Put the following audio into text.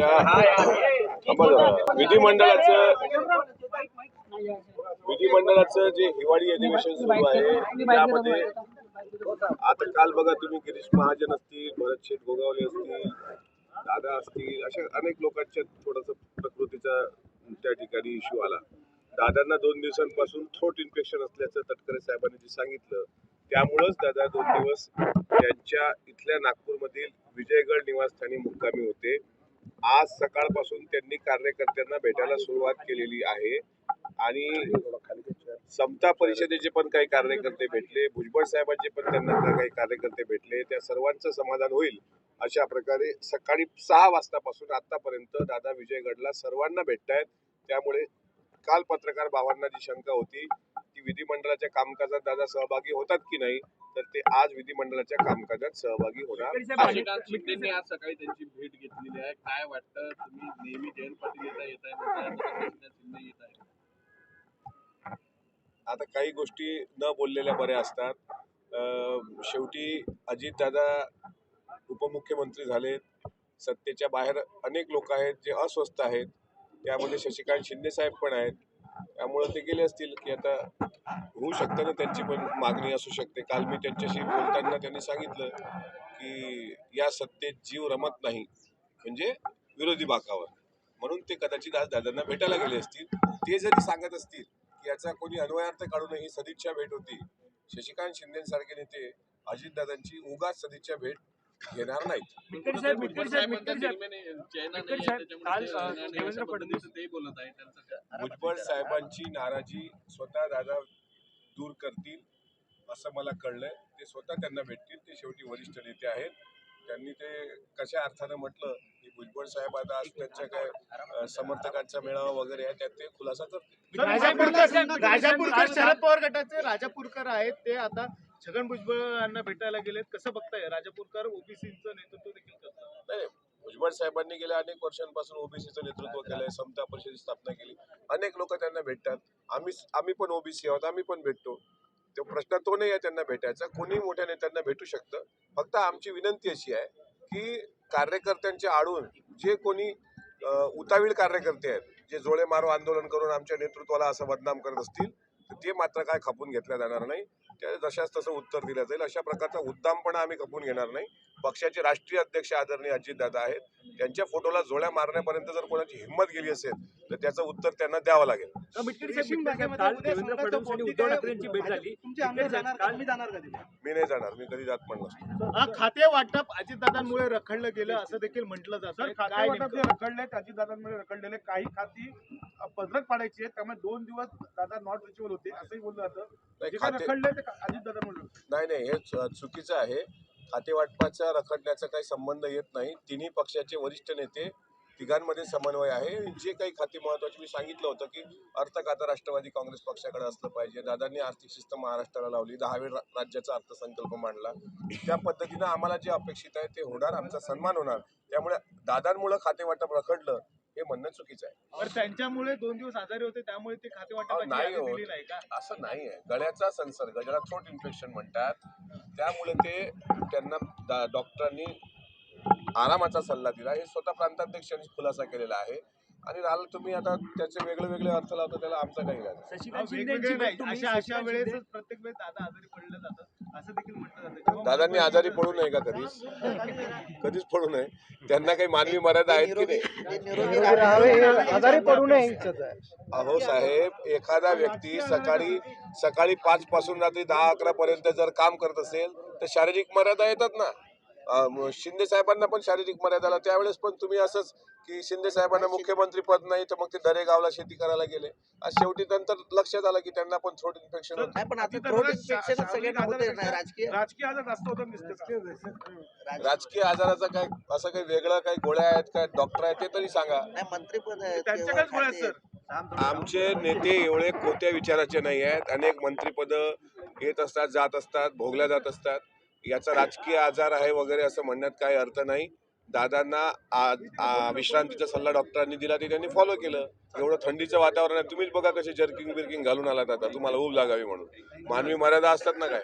सध्या विधिमंडळाचं विधिमंडळाचं जे हिवाळी अधिवेशन सुरू आहे त्यामध्ये आता काल बघा तुम्ही गिरीश महाजन असतील भरत शेठ गोगावले असतील दादा असतील अशा अनेक लोकांच्या थोडस प्रकृतीचा त्या ठिकाणी इश्यू आला. दादांना दोन दिवसांपासून थ्रोट इन्फेक्शन असल्याचं तटकरे साहेबांनी जे सांगितलं त्यामुळंच दादा दोन दिवस त्यांच्या इथल्या नागपूरमधील विजयगड निवासस्थानी मुक्कामी होते. आज सकाळपासून त्यांनी कार्यकर्त्यांना भेटायला सुरुवात केलेली आहे. आणि समता परिषदेचे पण काही कार्यकर्ते भेटले भुजबळ साहेबांचे पण त्यांना काही कार्यकर्ते भेटले. त्या सर्वांचं समाधान होईल अशा प्रकारे सकाळी सहा वाजतापासून आतापर्यंत दादा विजयगडला सर्वांना भेटतायत. त्यामुळे काल पत्रकार भावांना जी शंका होती की विधिमंडळाच्या कामकाजात दादा सहभागी होतात की नाही तर ते आज विधिमंडळाच्या कामकाजात सहभागी होणार शिंदेनी आज सकाळी त्यांची भेट घेतलेली आहे. काय वाटतं? तुम्ही नेहमी जयंत पाटील येता येत आहे म्हणताय, आता काही गोष्टी न बोललेल्या बऱ्या असतात. अं, शेवटी अजितदादा उपमुख्यमंत्री झालेत. सत्तेच्या बाहेर अनेक लोक आहेत जे अस्वस्थ आहेत. त्यामध्ये शशिकांत शिंदे साहेब पण आहेत. त्यामुळे ते गेले असतील की आता होऊ शकतं ना त्यांची पण मागणी असू शकते. काल मी त्यांच्याशी बोलताना त्यांनी सांगितलं की या सत्तेत जीव रमत नाही म्हणजे विरोधी बाकावर. म्हणून ते कदाचित आज दादांना भेटायला गेले असतील. ते जरी सांगत असतील की याचा कोणी अन्वयार्थ काढून ही सदिच्छा भेट होती. शशिकांत शिंदेसारखे नेते अजितदादांची उगाच सदिच्छा भेट घेणार नाहीत? भुजबळ साहेबांची नाराजी स्वतः दादा दूर करतील असं मला कळलंय. ते स्वतः त्यांना भेटतील ते शेवटी वरिष्ठ नेते आहेत. त्यांनी ते कशा अर्थानं म्हटलं की भुजबळ साहेब आता आज त्यांच्या काय समर्थकांचा मेळावा वगैरे आहे त्यात ते खुलासा करतील. राजापूरकर शरद पवार गटाचे राजापूरकर आहेत ते आता छगन भुजबळ यांना भेटायला गेलेत. कसं बघताय? राजापूरकर ओबीसीचं नेतृत्व देखील करतात. नाही भुजबळ साहेबांनी गेल्या अनेक वर्षांपासून ओबीसीचं नेतृत्व केलंय समता परिषदेची स्थापना केली. अनेक लोक त्यांना भेटतात. आम्ही आम्ही पण ओबीसी आहोत आम्ही पण भेटतो. तो प्रश्न तो नाही आहे त्यांना भेटायचा. कोणी मोठ्या नेत्यांना भेटू शकतं. फक्त आमची विनंती अशी आहे की कार्यकर्त्यांच्या आडून जे कोणी उतावीळ कार्यकर्ते आहेत जे जोळे मारो आंदोलन करून आमच्या नेतृत्वाला असं बदनाम करत असतील तर ते मात्र काय खपून घेतल्या जाणार नाही. त्या जशाच तसं उत्तर दिलं जाईल. अशा प्रकारचा उद्दामपणा आम्ही खपून घेणार नाही. पक्षाचे राष्ट्रीय अध्यक्ष आदरणीय अजितदादा आहेत. त्यांच्या फोटोला जोड्या मारण्यापर्यंत जर कोणाची हिंमत गेली असेल तर त्याचं उत्तर त्यांना द्यावं लागेल? मी नाही जाणार. मी कधी जात पण नसतो. खाते वाटप अजितदादांमुळे रखडलं गेलं असं देखील म्हटलं जातं? रखडले अजितदादांमुळे रखडलेले काही खाती पदरक पाडायची आहेत त्यामुळे दोन दिवस दादा नॉट रिचेबल होते असंही बोललं जातं. नाही, जे काय खाते- रखडले ते अजितदादांमुळे नाही नाही हे चु- चुकीचं आहे. खातेवाटपाचा रखडण्याचा काही संबंध येत नाही. तिन्ही पक्षाचे वरिष्ठ नेते तिघांमध्ये समन्वय आहे. जे काही खाती महत्वाची मी सांगितलं होतं की अर्थ खातं राष्ट्रवादी काँग्रेस पक्षाकडे असलं पाहिजे. दादांनी आर्थिक शिस्त महाराष्ट्राला लावली. दहावे रा- राज्याचा अर्थसंकल्प मांडला. त्या पद्धतीनं आम्हाला जे अपेक्षित आहे ते होणार. आमचा सन्मान होणार. त्यामुळे दादांमुळे खातेवाटप रखडलं हे म्हणणं चुकीचं आहे बरं, त्यांच्यामुळे दोन दिवस आजारी होते त्यामुळे ते खाते वाटपाची नाही यादी होत. दिली नाही का असं नाही आहे गळ्याचा संसर्ग ज्याला थ्रोट इन्फेक्शन म्हणतात त्यामुळे ते त्यांना डा- डॉक्टरांनी आरामाचा सल्ला दिला हे स्वतः प्रांताध्यक्षांनी खुलासा केलेला आहे आणि राहिलं तुम्ही आता त्याचे वेगळे वेगळे अर्थ लावतो त्याला आमचा काही इलाज नाही. शशिकांत शिंदे वेगवेगळे यांची नाही. भेट तुम्ही अशा वेळेस प्रत्येक वेळेस दादा आजारी पडलं जातं असं देखील म्हटलं जातं. जेव्हा दादांनी आजारी पडू नये का कधीच? कधीच पडू नये. त्यांना काही मानवी मर्यादा आहेत की नाही? आजारी पडू नये अहो साहेब एखादा व्यक्ती सकाळी सकाळी पाच पासून रात्री दहा अकरा पर्यंत जर काम करत असेल तर शारीरिक मर्यादा येतात ना. शिंदे साहेबांना पण शारीरिक मर्यादाला त्यावेळेस पण तुम्ही असंच की शिंदे साहेबांना मुख्यमंत्री पद नाही तर मग ते दरेगावला शेती करायला गेले. आज शेवटी नंतर लक्षात आलं की त्यांना पण थ्रोट इन्फेक्शन होतं. नाही पण आता सगळ्यांना राजकीय राजकीय आजार जास्त होतं दिसतं राजकीय आजाराचा काय असं काही वेगळं काही गोळ्या आहेत काय डॉक्टर आहेत ते तरी सांगा. नाही मंत्रीपद आहे त्यांच्याकडेच गोळ्या आहेत, खाते- आमचे नेते एवढे कोत्या विचाराचे नाही आहेत. अनेक मंत्रिपद येत असतात जात असतात भोगल्या जात असतात. याचा राजकीय आजार आहे वगैरे असं म्हणण्यात काही अर्थ नाही. दादांना आ- विश्रांतीचा सल्ला डॉक्टरांनी दिला ते त्यांनी फॉलो केलं. एवढं थंडीचं वातावरण आहे. तुम्हीच बघा कसे जर्किंग बिर्किंग घालून आलात आता. तुम्हाला ऊब लागावी म्हणून. मानवी मर्यादा असतात ना काय?